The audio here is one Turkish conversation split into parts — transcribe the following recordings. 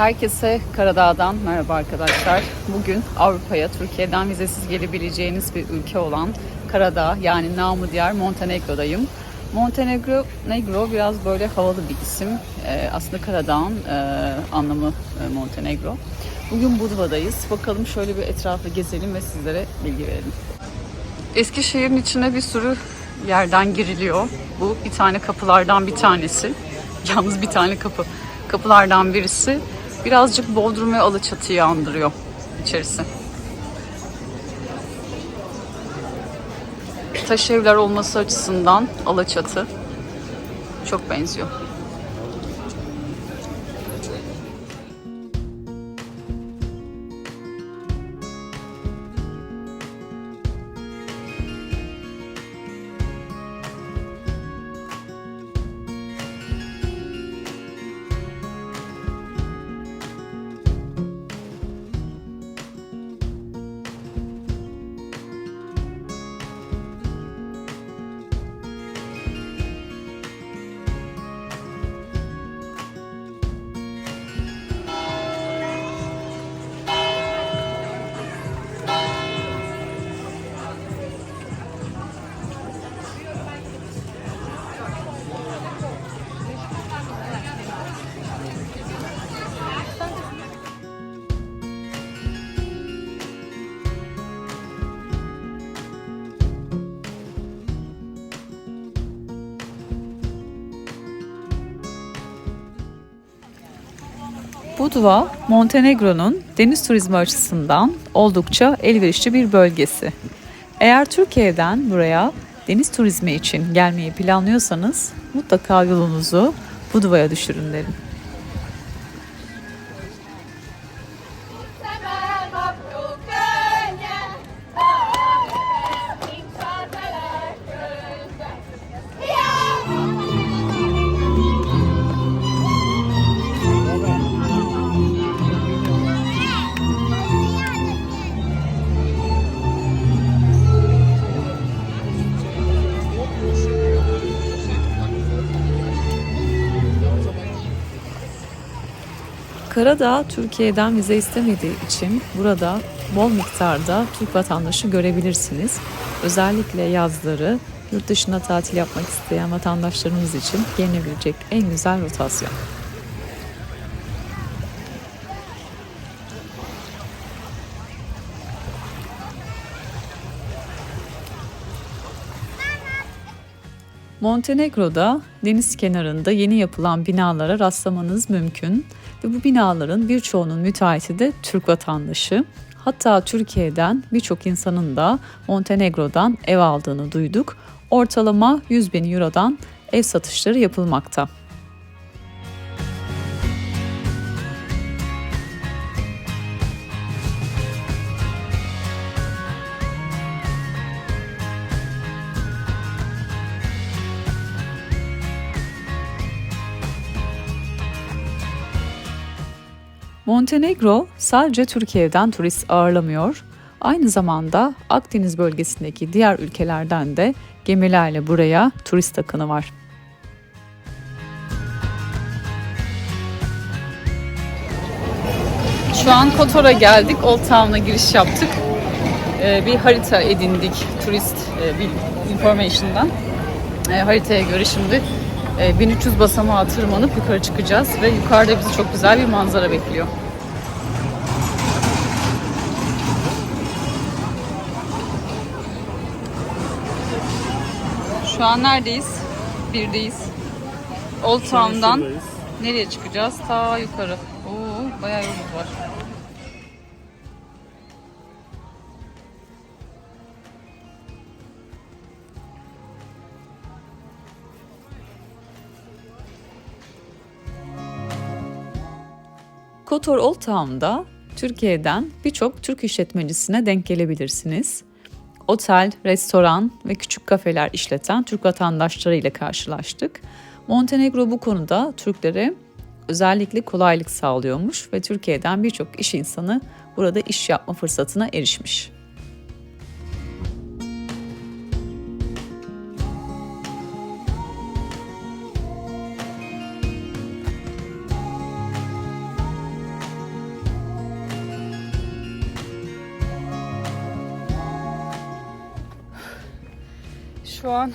Herkese Karadağ'dan merhaba arkadaşlar. Bugün Avrupa'ya Türkiye'den vizesiz gelebileceğiniz bir ülke olan Karadağ yani namı diğer Montenegro'dayım. Montenegro Negro biraz böyle havalı bir isim. Ee, aslında Karadağ'ın e, anlamı e, Montenegro. Bugün Budva'dayız. Bakalım şöyle bir etrafı gezelim ve sizlere bilgi verelim. Eskişehir'in içine bir sürü yerden giriliyor. Bu bir tane kapılardan bir tanesi. Yalnız bir tane kapı. Kapılardan birisi. Birazcık Bodrum ve Alaçatı'yı andırıyor içerisi. Taş evler olması açısından Alaçatı çok benziyor. Budva, Montenegro'nun deniz turizmi açısından oldukça elverişli bir bölgesi. Eğer Türkiye'den buraya deniz turizmi için gelmeyi planlıyorsanız mutlaka yolunuzu Budva'ya düşürün derim. Karadağ Türkiye'den vize istemediği için burada bol miktarda Türk vatandaşı görebilirsiniz. Özellikle yazları yurt dışına tatil yapmak isteyen vatandaşlarımız için gelinebilecek en güzel rotasyon. Montenegro'da deniz kenarında yeni yapılan binalara rastlamanız mümkün ve bu binaların birçoğunun müteahhiti de Türk vatandaşı. Hatta Türkiye'den birçok insanın da Montenegro'dan ev aldığını duyduk. Ortalama 100 bin Euro'dan ev satışları yapılmakta. Montenegro sadece Türkiye'den turist ağırlamıyor. Aynı zamanda Akdeniz bölgesindeki diğer ülkelerden de gemilerle buraya turist akını var. Şu an Kotor'a geldik. Old Town'a giriş yaptık. Ee, bir harita edindik turist e, information'dan. E, haritaya göre şimdi 1300 basamağa tırmanıp yukarı çıkacağız ve yukarıda bizi çok güzel bir manzara bekliyor. Şu an neredeyiz? Birdeyiz. Old Town'dan nereye çıkacağız? Ta yukarı. Oo, bayağı yolumuz var. Kotor Old Town'da Türkiye'den birçok Türk işletmecisine denk gelebilirsiniz. Otel, restoran ve küçük kafeler işleten Türk vatandaşları ile karşılaştık. Montenegro bu konuda Türklere özellikle kolaylık sağlıyormuş ve Türkiye'den birçok iş insanı burada iş yapma fırsatına erişmiş. Şu an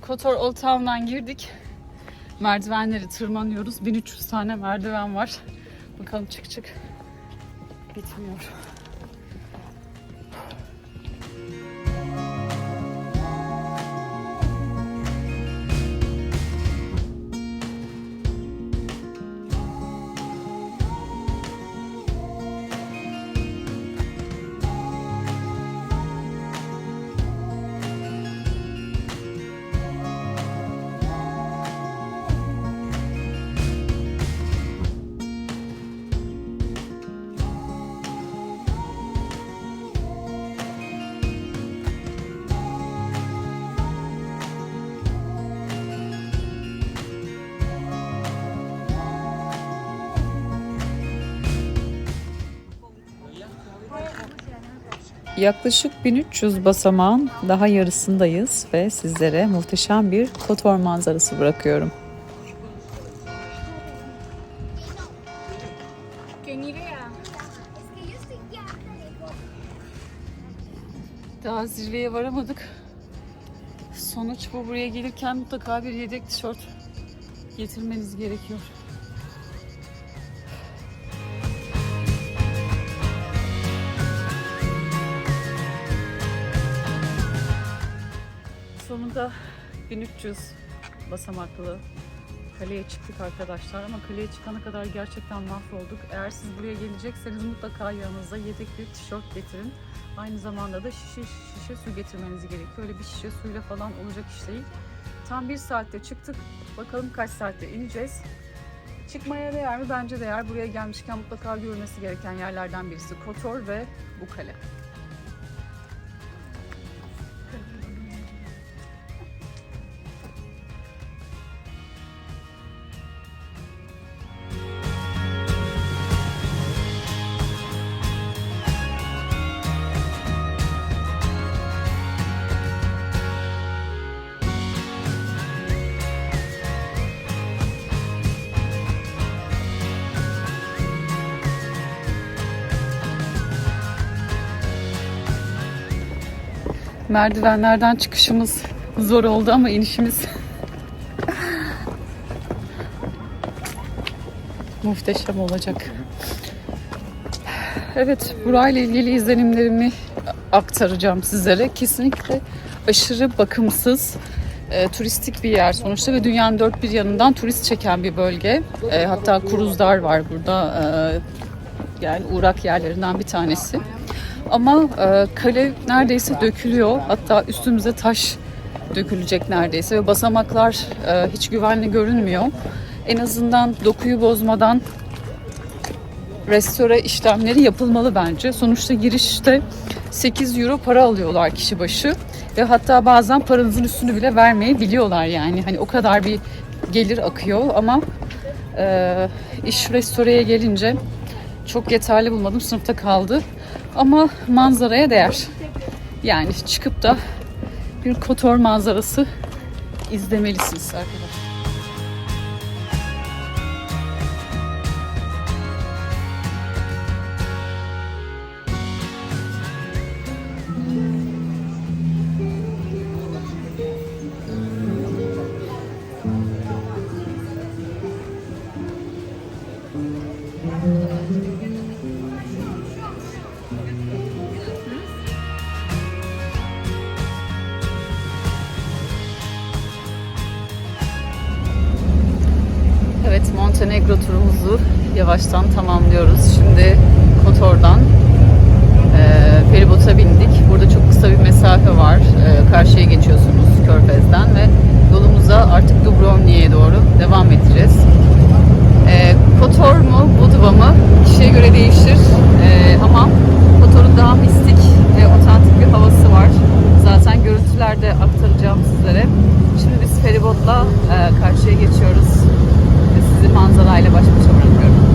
Kotor Old Town'dan girdik. Merdivenleri tırmanıyoruz. 1300 tane merdiven var. Bakalım çık çık. Bitmiyor. Yaklaşık 1300 basamağın daha yarısındayız ve sizlere muhteşem bir Kotor manzarası bırakıyorum. Daha zirveye varamadık. Sonuç bu. Buraya gelirken mutlaka bir yedek tişört getirmeniz gerekiyor. Sonunda 1300 basamaklı kaleye çıktık arkadaşlar ama kaleye çıkana kadar gerçekten mahvolduk. Eğer siz buraya gelecekseniz mutlaka yanınıza yedek bir tişört getirin. Aynı zamanda da şişe şişe su getirmeniz gerekiyor. Öyle bir şişe suyla falan olacak iş değil. Tam bir saatte çıktık. Bakalım kaç saatte ineceğiz. Çıkmaya değer mi? Bence değer. Buraya gelmişken mutlaka görülmesi gereken yerlerden birisi Kotor ve bu kale. Merdivenlerden çıkışımız zor oldu ama inişimiz muhteşem olacak. Evet, burayla ilgili izlenimlerimi aktaracağım sizlere. Kesinlikle aşırı bakımsız, e, turistik bir yer sonuçta ve dünyanın dört bir yanından turist çeken bir bölge. E, hatta kruzlar var burada. E, yani uğrak yerlerinden bir tanesi. Ama e, kale neredeyse dökülüyor. Hatta üstümüze taş dökülecek neredeyse ve basamaklar e, hiç güvenli görünmüyor. En azından dokuyu bozmadan restore işlemleri yapılmalı bence. Sonuçta girişte 8 euro para alıyorlar kişi başı ve hatta bazen paranızın üstünü bile vermeyebiliyorlar yani. Hani o kadar bir gelir akıyor ama e, iş restoreye gelince çok yeterli bulmadım. Sınıfta kaldı. Ama manzaraya değer. Yani çıkıp da bir Kotor manzarası izlemelisiniz arkadaşlar. Evet, Montenegro turumuzu yavaştan tamamlıyoruz. Şimdi Kotor'dan e, feribota bindik. Burada çok kısa bir mesafe var. E, karşıya geçiyorsunuz Körfez'den ve yolumuza artık Dubrovnik'e doğru devam edeceğiz. E, Kotor mu, Budva mı? Kişiye göre değişir. E, ama Kotor'un daha mistik ve otantik bir havası var. Zaten görüntülerde aktaracağım sizlere. Şimdi biz feribotla e, karşıya geçiyoruz sizi manzarayla baş başa bırakıyorum.